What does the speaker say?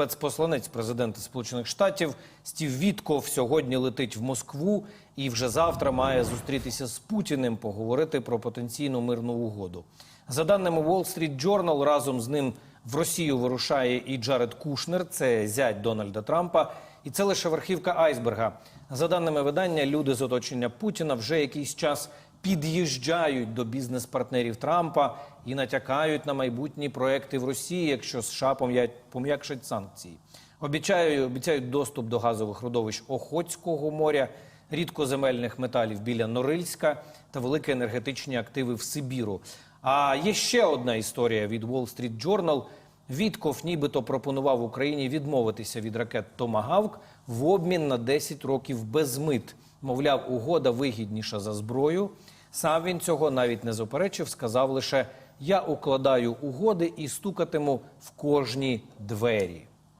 спецпосланець президента Сполучених Штатів Стів Вітков сьогодні летить в Москву і вже завтра має зустрітися з Путіним, поговорити про потенційну мирну угоду. За даними Wall Street Journal, разом з ним в Росію вирушає і Джаред Кушнер, це зять Дональда Трампа, і це лише верхівка айсберга. За даними видання, люди з оточення Путіна вже якийсь час під'їжджають до бізнес-партнерів Трампа і натякають на майбутні проекти в Росії, якщо США пом'я- пом'якшать санкції. Обіцяють, обіцяють доступ до газових родовищ Охотського моря, рідкоземельних металів біля Норильська та великі енергетичні активи в Сибіру. А є ще одна історія від Wall Street Journal. Вітков нібито пропонував Україні відмовитися від ракет Томагавк в обмін на 10 років без мит. Мовляв, угода вигідніша за зброю. Сам він цього навіть не заперечив, сказав лише: я укладаю угоди і стукатиму в кожні двері.